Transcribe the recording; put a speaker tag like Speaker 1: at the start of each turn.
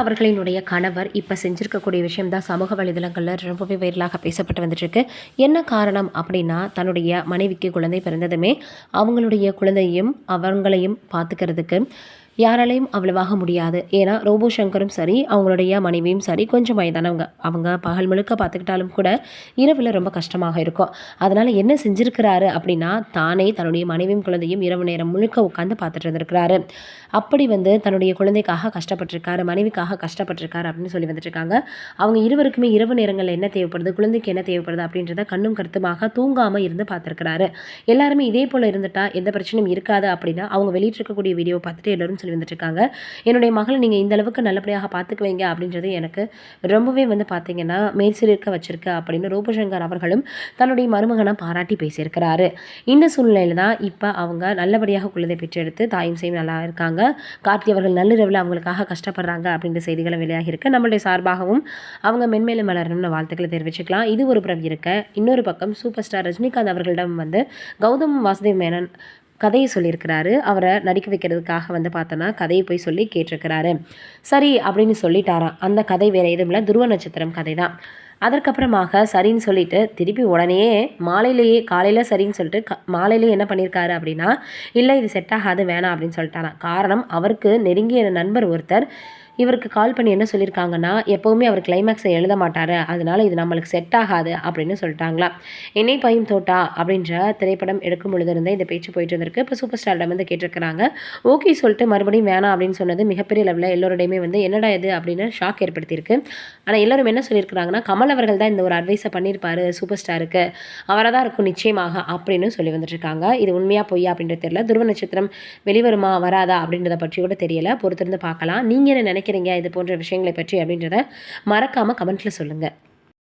Speaker 1: அவர்களினுடைய கணவர் இப்போ செஞ்சுருக்கக்கூடிய விஷயம் தான் சமூக வலைதளங்களில் ரொம்பவே வைரலாக பேசப்பட்டு வந்துட்டுருக்கு. என்ன காரணம் அப்படின்னா தன்னுடைய மனைவிக்கு குழந்தை பிறந்ததுமே அவங்களுடைய குழந்தையும் அவங்களையும் பார்த்துக்கிறதுக்கு யாராலையும் அவ்வளவாக முடியாது. ஏன்னா ரோபோ சங்கரும் சரி அவங்களுடைய மனைவியும் சரி கொஞ்சம் வயதானவங்க. அவங்க பகல் முழுக்க பார்த்துக்கிட்டாலும் கூட இரவில் ரொம்ப கஷ்டமாக இருக்கும். அதனால் என்ன செஞ்சுருக்கிறாரு அப்படின்னா தானே தன்னுடைய மனைவியும் குழந்தையும் இரவு நேரம் முழுக்க உட்காந்து பார்த்துட்டு இருந்திருக்கிறாரு அப்படி வந்து தன்னுடைய குழந்தைக்காக கஷ்டப்பட்டிருக்காரு மனைவிக்காக கஷ்டப்பட்டிருக்காரு அப்படின்னு சொல்லி வந்துட்டுருக்காங்க அவங்க இருவருக்குமே இரவு நேரங்களில் என்ன தேவைப்படுது குழந்தைக்கு என்ன தேவைப்படுது அப்படின்றத கண்ணும் கருத்துமாக தூங்காமல் இருந்து பார்த்துருக்கிறாரு. எல்லாருமே இதே போல் இருந்துட்டா எந்த பிரச்சனையும் இருக்காது அப்படின்னா அவங்க வெளியிட்டிருக்கக்கூடிய வீடியோ பார்த்துட்டு எல்லோரும் சொல்லி வந்துட்டுருக்காங்க என்னுடைய மகளை நீங்கள் இந்த அளவுக்கு நல்லபடியாக பார்த்துக்குவீங்க அப்படின்றது எனக்கு ரொம்பவே வந்து பார்த்தீங்கன்னா மேய்சிலிருக்க வச்சிருக்க அப்படின்னு ரூபசங்கர் அவர்களும் தன்னுடைய மருமகனை பாராட்டி பேசியிருக்கிறாரு. இந்த சூழ்நிலையில் தான் இப்போ அவங்க நல்லபடியாக குழந்தை பெற்றெடுத்து தாயும் செய்யும் நல்லா இருக்காங்க. கார்த்தி அவர்கள் நள்ளிரவில் அவங்களுக்காக கஷ்டப்படுறாங்க அப்படின்ற செய்திகளை வெளியாகி இருக்கு நம்மளுடைய சார்பாகவும் அவங்க மென்மேலும் வளரணும்னு வாழ்த்துக்களை தெரிவிச்சுக்கலாம். இது ஒரு புறம் இருக்க. இன்னொரு பக்கம் சூப்பர் ஸ்டார் ரஜினிகாந்த் அவர்களிடம் வந்து கௌதம் வாசுதேவ் மேனன் கதையை சொல்லியிருக்கிறாரு. அவரை நடிக்க வைக்கிறதுக்காக வந்து பார்த்தோன்னா கதையை போய் சொல்லி கேட்டிருக்கிறாரு. சரி அப்படின்னு சொல்லிட்டாராம். அந்த கதை வேறு எதுவும் இல்லை. துருவ நட்சத்திரம் கதை தான் அதற்கப்புறமாக சரின்னு சொல்லிட்டு திருப்பி உடனே மாலையிலேயே காலையில் சரின்னு சொல்லிட்டு க மாலையிலேயே என்ன பண்ணியிருக்காரு அப்படின்னா இல்லை இது செட் ஆகாது வேணாம் அப்படின்னு சொல்லிட்டாராம். காரணம் அவருக்கு நெருங்கிய நண்பர் ஒருத்தர் இவருக்கு கால் பண்ணி என்ன சொல்லியிருக்காங்கன்னா எப்போவுமே அவர் கிளைமேக்ஸை எழுத மாட்டார். அதனால் இது நம்மளுக்கு செட் ஆகாது அப்படின்னு சொல்லிட்டாங்களா. என்னை பையும் தோட்டா அப்படின்ற திரைப்படம் எடுக்கும் பொழுது இருந்தே இந்த பேச்சு போயிட்டு இருந்திருக்கு. இப்போ சூப்பர் ஸ்டாரிடம் வந்து கேட்டிருக்கிறாங்க ஓகே சொல்லிட்டு மறுபடியும் வேணாம் அப்படின்னு சொன்னது மிகப்பெரிய லெவலில் எல்லோருடையுமே வந்து என்னடா இது? அப்படின்னு ஷாக் ஏற்படுத்தியிருக்கு. ஆனால் எல்லோரும் என்ன சொல்லியிருக்கிறாங்கன்னா கமல் அவர்கள் தான் இந்த ஒரு அட்வைஸை பண்ணியிருப்பாரு சூப்பர் ஸ்டாருக்கு அவராக தான் இருக்கும் நிச்சயமாக அப்படின்னு சொல்லி வந்துட்டுருக்காங்க. இது உண்மையாக பொய்யா அப்படின்றது தெரியல. துருவ நட்சத்திரம் வெளிவருமா வராதா அப்படின்றத பற்றி கூட தெரியல. பொறுத்திருந்து பார்க்கலாம். நீங்கள் என்ன நினைக்க நினைக்கிறீங்க? இது போன்ற விஷயங்களை பற்றி அப்படின்றத மறக்காமல் கமெண்ட்டில் சொல்லுங்கள்